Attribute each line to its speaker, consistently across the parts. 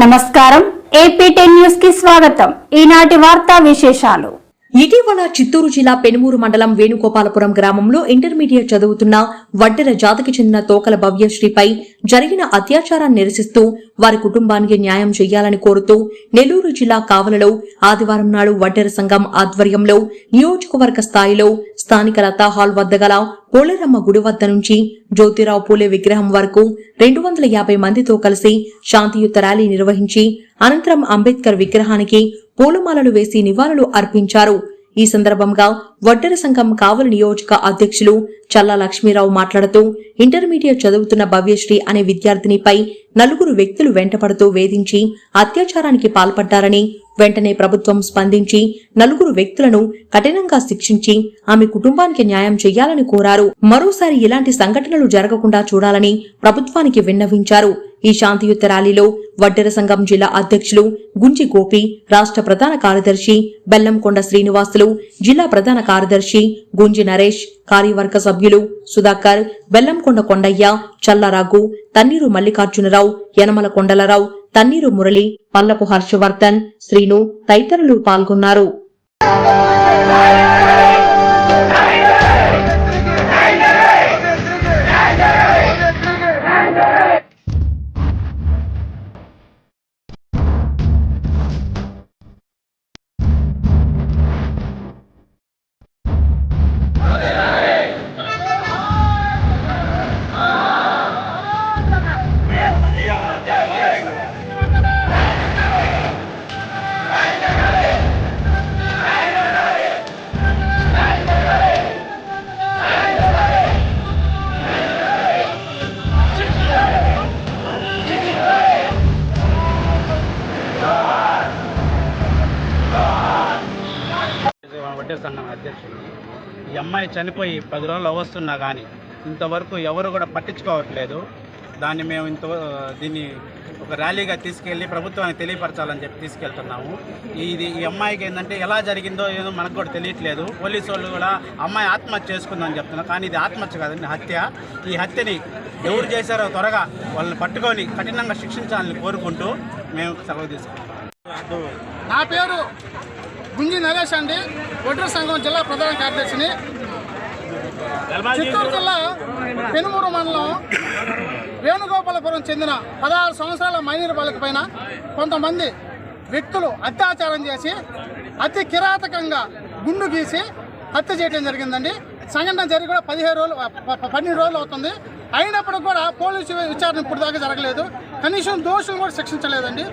Speaker 1: నమస్కారం. AP ten న్యూస్కి స్వాగతం. ఈనాటి వార్తా విశేషాలు.
Speaker 2: ఇటీవల చిత్తూరు జిల్లా పెనుమూరు మండలం వేణుగోపాలపురం గ్రామంలో ఇంటర్మీడియట్ చదువుతున్న వడ్డెర జాతికి చెందిన తోకల భవ్యశ్రీపై జరిగిన అత్యాచారాన్ని నిరసిస్తూ వారి కుటుంబానికి న్యాయం చేయాలని కోరుతూ నెల్లూరు జిల్లా కావలలో ఆదివారం నాడు వడ్డెర సంఘం ఆధ్వర్యంలో నియోజకవర్గ స్థాయిలో స్థానిక లతా హాల్ వద్ద గల పోలేరమ్మ గుడి వద్ద నుంచి జ్యోతిరావు పూలే విగ్రహం వరకు రెండు వందల యాభై మందితో కలిసి శాంతియుత ర్యాలీ నిర్వహించి అనంతరం అంబేద్కర్ విగ్రహానికి పూలమాలలు వేసి నివాళులు అర్పించారు. ఈ సందర్భంగా వడ్డెర సంఘం కావలి నియోజక అధ్యక్షులు చల్లా లక్ష్మీరావు మాట్లాడుతూ ఇంటర్మీడియట్ చదువుతున్న భవ్యశ్రీ అనే విద్యార్థినిపై నలుగురు వ్యక్తులు వెంటపడుతూ వేధించి అత్యాచారానికి పాల్పడ్డారని వెంటనే ప్రభుత్వం స్పందించి నలుగురు వ్యక్తులను కఠినంగా శిక్షించి ఆమె కుటుంబానికి న్యాయం చేయాలని కోరారు. మరోసారి ఇలాంటి సంఘటనలు జరగకుండా చూడాలని ప్రభుత్వానికి విన్నవించారు. ఈ శాంతియుత ర్యాలీలో వడ్డెర సంఘం జిల్లా అధ్యక్షులు గుంజి గోపి రాష్ట్ర ప్రధాన కార్యదర్శి బెల్లంకొండ శ్రీనివాసులు జిల్లా ప్రధాన కార్యదర్శి గుంజి నరేష్ కార్యవర్గ సభ్యులు సుధాకర్ బెల్లంకొండ కొండయ్య చల్లారాగు తన్నీరు మల్లికార్జునరావు యనమల కొండలరావు తన్నీరు మురళి పల్లపు హర్షవర్ధన్ శ్రీను తదితరులు పాల్గొన్నారు.
Speaker 3: వడ్డే సంఘం అధ్యక్షుడు. ఈ అమ్మాయి చనిపోయి పది రోజులు వస్తున్నా కానీ ఇంతవరకు ఎవరు కూడా పట్టించుకోవట్లేదు. దాన్ని మేము ఇంత దీన్ని ఒక ర్యాలీగా తీసుకెళ్ళి ప్రభుత్వానికి తెలియపరచాలని చెప్పి తీసుకెళ్తున్నాము. ఇది ఈ అమ్మాయికి ఏంటంటే ఎలా జరిగిందో ఏదో మనకు కూడా తెలియట్లేదు. పోలీసు వాళ్ళు కూడా అమ్మాయి ఆత్మహత్య చేసుకుందని చెప్తున్నారు. కానీ ఇది ఆత్మహత్య కాదండి హత్య. ఈ హత్యని ఎవరు చేశారో త్వరగా వాళ్ళని పట్టుకొని కఠినంగా శిక్షించాలని కోరుకుంటూ మేము సెలవు తీసుకుంటాం
Speaker 4: నా పేరు గుంజి నరేష్ అండి. ఒడ్ర సంఘం జిల్లా ప్రధాన కార్యదర్శిని. చిత్తూరు జిల్లా పెనుమూరు మండలం వేణుగోపాలపురం చెందిన పదహారు సంవత్సరాల మైనర్ బాలిక పైన కొంతమంది వ్యక్తులు అత్యాచారం చేసి అతి కిరాతకంగా గుండు గీసి హత్య చేయడం జరిగిందండి. సంఘటన జరిగి కూడా పదిహేను రోజులు పన్నెండు రోజులు అవుతుంది. అయినప్పుడు కూడా పోలీసు విచారణ ఇప్పుడు దాకా జరగలేదు. కనీసం దోషులు కూడా శిక్షించలేదండి.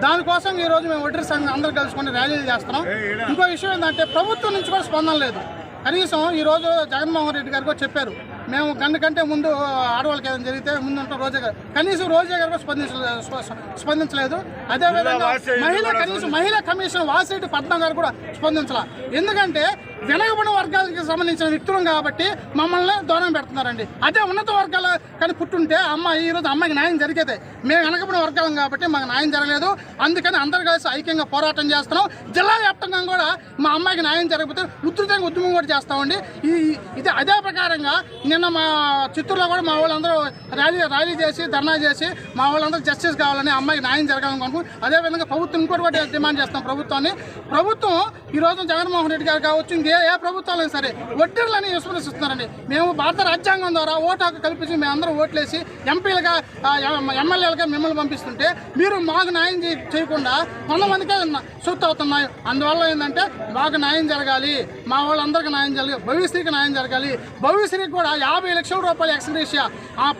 Speaker 4: దానికోసం ఈ రోజు మేము ఒడ్రీ సంఘం అందరూ కలుసుకొని ర్యాలీలు చేస్తున్నాం. ఇంకో విషయం ఏంటంటే ప్రభుత్వం నుంచి కూడా స్పందన లేదు. కనీసం ఈ రోజు జగన్మోహన్ రెడ్డి గారు కూడా చెప్పారు. మేము గంట కంటే ముందు ఆడవాళ్ళకి ఏదైనా జరిగితే ముందు ఉంటాం రోజే గారు కనీసం రోజే గారు కూడా స్పందించలేదు స్ప- స్పందించలేదు. అదేవిధంగా మహిళా కనీసం మహిళా కమిషన్ వాసిరెడ్డి పద్మ గారు కూడా స్పందించాల. ఎందుకంటే వెనకబడిన వర్గాలకి సంబంధించిన వ్యక్తులం కాబట్టి మమ్మల్ని దూరం పెడుతున్నారండి. అదే ఉన్నత వర్గాలు కానీ పుట్టుంటే అమ్మ ఈ రోజు అమ్మాయికి న్యాయం జరిగేదే. మేము వెనకబడిన వర్గాలం కాబట్టి మాకు న్యాయం జరగలేదు. అందుకని అందరు కలిసి ఐక్యంగా పోరాటం చేస్తున్నాం. జిల్లా వ్యాప్తంగా కూడా మా అమ్మాయికి న్యాయం జరగకపోతే ఉధృతంగా ఉద్యమం కూడా చేస్తామండి. ఈ ఇది అదే ప్రకారంగా నిన్న మా చిత్తూరులో కూడా మా వాళ్ళందరూ ర్యాలీ ర్యాలీ చేసి ధర్నా చేసి మా వాళ్ళందరూ జస్టిస్ కావాలని అమ్మాయికి న్యాయం జరగాలని అనుకుంటున్నాం అదేవిధంగా ప్రభుత్వం ఇంకోటి కూడా డిమాండ్ చేస్తాం ప్రభుత్వాన్ని ప్రభుత్వం ఈ రోజు జగన్మోహన్ రెడ్డి గారు కావచ్చు ఇంకే ఏ ప్రభుత్వాలు సరే వడ్డీర్లని విస్మరిస్తున్నారండి. మేము భారత రాజ్యాంగం ద్వారా ఓటు హక్కు కల్పించి మేము అందరూ ఓట్లేసి ఎంపీలుగా ఎమ్మెల్యేలుగా మిమ్మల్ని పంపిస్తుంటే మీరు మాకు న్యాయం చేయకుండా కొంతమందికే సొత్తు అవుతున్నాయి. అందువల్ల ఏంటంటే మాకు న్యాయం జరగాలి మా వాళ్ళందరికీ న్యాయం జరగాలి భవిష్యత్తుకి న్యాయం జరగాలి. భవిష్యత్తుకి కూడా యాభై లక్షల రూపాయల ఎక్స్గ్రేషియా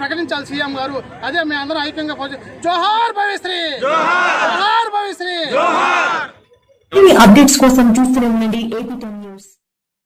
Speaker 4: ప్రకటించాలి సీఎం గారు. అదే మేము అందరం ఐక్యంగా జోహార్ భవిశ్రీ జోహార్! భవిశ్రీ
Speaker 2: అప్డేట్స్ కోసం చూస్తూనే ఉండండి. AP ten news